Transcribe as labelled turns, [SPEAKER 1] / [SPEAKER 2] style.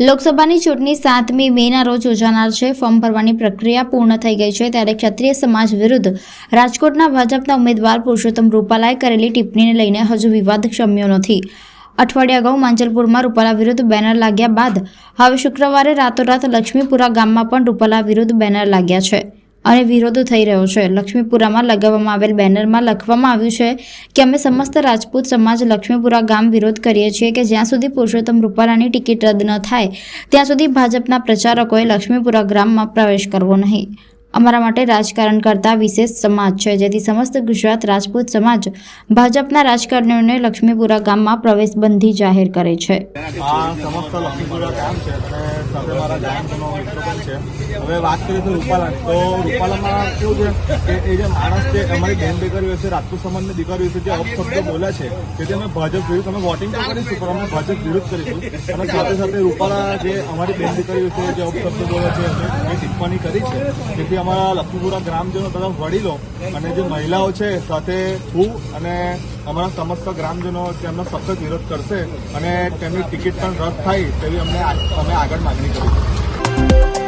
[SPEAKER 1] લોકસભાની ચૂંટણી સાતમી મેના રોજ યોજાનાર છે. ફોર્મ ભરવાની પ્રક્રિયા પૂર્ણ થઈ ગઈ છે. ત્યારે ક્ષત્રિય સમાજ વિરુદ્ધ રાજકોટના ભાજપના ઉમેદવાર પુરુષોત્તમ રૂપાલાએ કરેલી ટિપ્પણીને લઈને હજુ વિવાદ ક્ષમ્યો નથી. અઠવાડિયા અગાઉ માંજલપુરમાં રૂપાલા વિરુદ્ધ બેનર લાગ્યા બાદ, હવે શુક્રવારે રાતોરાત લક્ષ્મીપુરા ગામમાં પણ રૂપાલા વિરુદ્ધ બેનર લાગ્યા છે. અને વિરોધ થઈ રહ્યો છે. લક્ષ્મીપુરામાં લગાવવામાં આવેલ બેનરમાં લખવામાં આવ્યું છે કે અમે સમસ્ત રાજપૂત સમાજ લક્ષ્મીપુરા ગામ વિરોધ કરીએ છીએ કે જ્યાં સુધી પુરુષોત્તમ રૂપાલાની ટિકિટ રદ ન થાય, ત્યાં સુધી ભાજપના પ્રચારકોએ લક્ષ્મીપુરા ગ્રામમાં પ્રવેશ કરવો નહીં. અમારા માટે રાજકારણ કરતા વિશેષ સમાજ છે, જેથી સમસ્ત ગુજરાત રાજપૂત સમાજ ભાજપના રાજકારણીઓને લક્ષ્મીપુરા ગામમાં પ્રવેશબંધી જાહેર કરે છે.
[SPEAKER 2] હવે વાત કરીએ તો રૂપાલાની. તો રૂપાલામાં કેવું છે કે એ જે માણસ છે, અમારી બેન દીકરીઓ છે રાજપૂત સમાજની દીકરીઓ છે જે અપશબ્દો બોલે છે તેથી અમે ભાજપ વિરુદ્ધ અમે વોટિંગ તો કરીશું, પણ અમે ભાજપ વિરુદ્ધ કરીશું. અને સાથે સાથે રૂપાલા જે અમારી બેન દીકરીઓ છે, જે અપશબ્દો બોલે છે અમે ટિપ્પણી કરી છે. તેથી અમારા લક્ષ્મીપુરા ગ્રામજનો તથા વડીલો અને જે મહિલાઓ છે, સાથે હું અને અમારા સમસ્ત ગ્રામજનો તેમનો સખત વિરોધ કરશે અને તેમની ટિકિટ પણ રદ થાય તેવી અમને અમે આગળ માગણી કરી